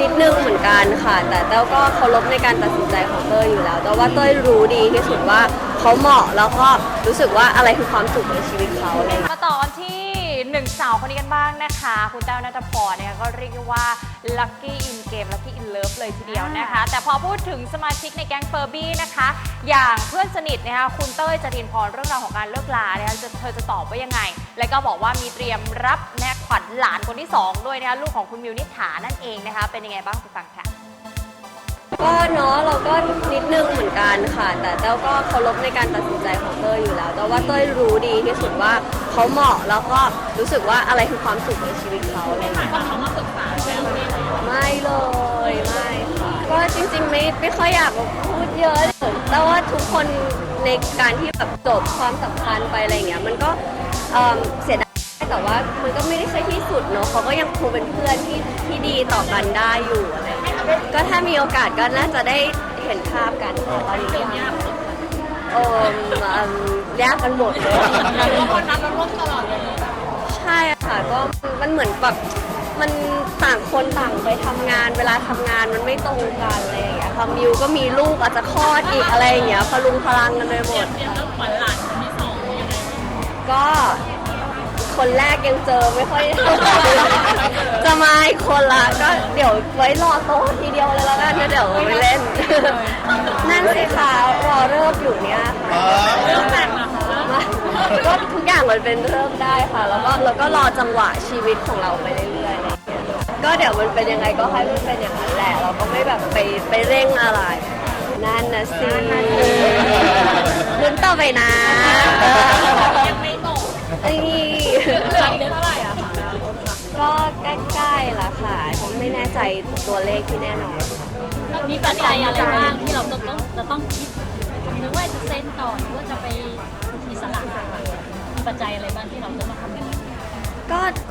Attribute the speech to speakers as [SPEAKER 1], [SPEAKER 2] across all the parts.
[SPEAKER 1] นิดนึงเหมือนกันค่ะ แต่เต้าก็เคารพในการตัดสินใจของเต้ยอยู่แล้ว แต่ว่าเต้ยรู้ดีที่สุดว่าเขาเหมาะแล้วก็รู้สึกว่าอะไรคือความสุขในชีวิตเขาอะไรอย่างเลย
[SPEAKER 2] มาต่อกันที่หนึ่งสาวคนนี้กันบ้างนะคะ คุณแต้วนัทพรเนี่ยก็เรียกได้ว่า lucky in game lucky in love เลยทีเดียวนะคะ แต่พอพูดถึงสมาชิกในแก๊งเฟอร์บี้นะคะ อย่างเพื่อนสนิทนะคะคุณเต้ยจรินพรเรื่องราวของการเลิกลานะคะจะเธอจะตอบว่ายังไง แล้วก็บอกว่ามีเตรียมรับแม่ขวัญหลานคนที่ 2 ด้วยนะคะลูกของคุณมิวนิษฐานั่นเองนะคะ เป็นยังไงบ้างไปฟังค่ะ
[SPEAKER 1] ก็เนาะเราก็นิดนึงเหมือนกันค่ะ แต่เต้าก็เคารพในการตัดสินใจของเต้ยอยู่แล้วแต่ว่าเต้ยรู้ดีที่สุดว่าเขาเหมาะแล้วก็รู้สึกว่าอะไรคือความสุขในชีวิตเขาอะไรอย่างเงี้ยไม่เลยไม่ค่ะก็จ ริงๆไม่ไม่ค่อยอยากพูดเยอะแต่ว่าทุกคนในการที่แบบจบความสัมพันธ์ไปอะไรอย่างเงี้ยมันก็เอิ่มเสียดายแต่ว่ามันก็ไม่ได้ใช่ที่สุดเนาะเขาก็ยังคงเป็นเพื่อนที่ที่ดีต่อกันได้อยู่อะไรอย่างเงี้ยก็ถ้ามีโอกาสก็น่าจะได้เห็นภาพกันค่ะตอนนี้ยังเอออืมยากกันหมดเลย ใช่ค่ะก็มันเหมือนแบบ มันต่างคนต่างไปทำงาน เวลาทำงานมันไม่ตรงกันอะไรอย่างเงี้ยค่ะมิวก็มีลูกอาจจะคลอดอีกอะไรอย่างเงี้ยพลุงพลังกันไปหมด ก็คนแรกยังเจอไม่ค่อย จะมาอีกคนละก็เดี๋ยวไว้รอโตทีเดียวเลยแล้วกันนะเดี๋ยวไปเล่น นั่นสิคะรอเริ่มอยู่เนี่ยค่ะเริ่มแต่งก็ทุกอย่างมันเป็นเริ่มได้ค่ะ แล้วก็แล้วก็รอจังหวะชีวิตของเราไปเรื่อยๆ ก็เดี๋ยวมันเป็นยังไงก็ให้มันเป็นอย่างนั้นแหละ เราก็ไม่แบบไปไปเร่งอะไร นั่นนะสิลุ้นต่อไปนะ
[SPEAKER 2] ยังไม่ตก
[SPEAKER 1] ไอ้นี่
[SPEAKER 2] หลังเดือนเท่าไหร่อะคะ
[SPEAKER 1] ก็ใกล้ๆละค่ะฉันไม่แน่ใจตัวเลขที่แน่นอน
[SPEAKER 3] มีปัจจัยอะไรบ้างที่เราจะต้องจะต้องคิด หรือว่าจะเซ็นต่อหรือว่าจะไปอิสระมีปัจจัยอะไรบ้างที่เราจะต้องทำกัน
[SPEAKER 1] ก็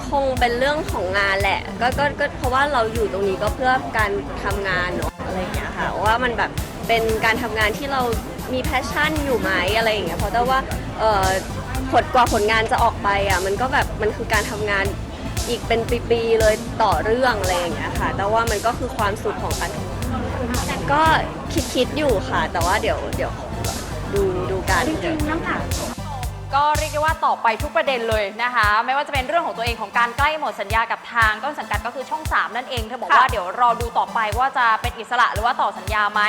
[SPEAKER 1] คงเป็นเรื่องของงานแหละก็ก็ก็เพราะว่าเราอยู่ตรงนี้ก็เพื่อการทำงานเนาะอะไรอย่างเงี้ยค่ะว่ามันแบบเป็นการทำงานที่เรามีแพชชั่นอยู่ไหมอะไรอย่างเงี้ยเพราะแต่ว่าเอ่อผลกว่าผลงานจะออกไปอะมันก็แบบมันคือการทำงานอีกเป็นปีๆเลยต่อเรื่องอะไรอย่างเงี้ยค่ะ แต่ว่ามันก็คือความสุขของการทำงานก็คิดคิดๆอยู่ค่ะ แต่ว่าเดี๋ยวเดี๋ยวดูดูกัน
[SPEAKER 2] ก็็เรียกได้ว่าตอบไปทุกประเด็นเลยนะคะ ไม่ว่าจะเป็นเรื่องของตัวเองของการใกล้หมดสัญญากับทางต้นสังกัดก็คือช่อง3 นั่นเองเธอบอกว่าเดี๋ยวรอดูต่อไปว่าจะเป็นอิสระหรือว่าต่อสัญญาไหม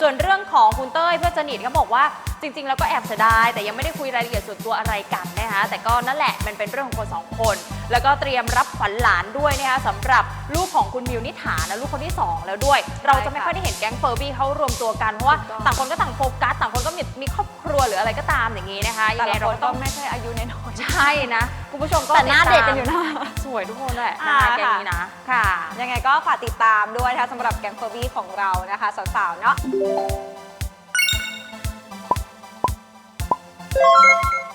[SPEAKER 2] ส่วนเรื่องของคุณเต้ยเพื่อนสนิทก็บอกว่าจริง ๆ แล้วก็แอบเสียดาย แต่ยังไม่ได้คุยรายละเอียดส่วนตัวอะไรกันนะคะแต่ก็นั่นแหละมันเป็นเรื่องของคนสองคน แล้วก็เตรียมรับขวัญหลานด้วยนะคะสำหรับลูกของคุณมิวนิษฐานะลูกคนที่สองแล้วด้วย เราจะไม่ค่อยได้เห็นแก๊งเฟอร์บี้เขารวมตัวกันเพราะว่าต่างคนก็ต่างโฟกัสต่างคนก็มีมีครอบครัวหรืออะไรก็ตามอย่างนี้นะคะยังไงเราก็ต้องไม่ใช่อายุน้อยๆใช่นะคุณผู้ชมก็
[SPEAKER 4] แต่หน้าเด็ก
[SPEAKER 2] ติ
[SPEAKER 4] กันอยู่นะ
[SPEAKER 2] สวยทุกคนแหละ
[SPEAKER 4] อ่า
[SPEAKER 2] นะคะแก๊งนี้นะค่ะ
[SPEAKER 4] ยังไงก็ฝากติดตามด้วยนะคะสำหรับแก๊งเฟอร์บี้ของเรานะคะสาวๆเนาะ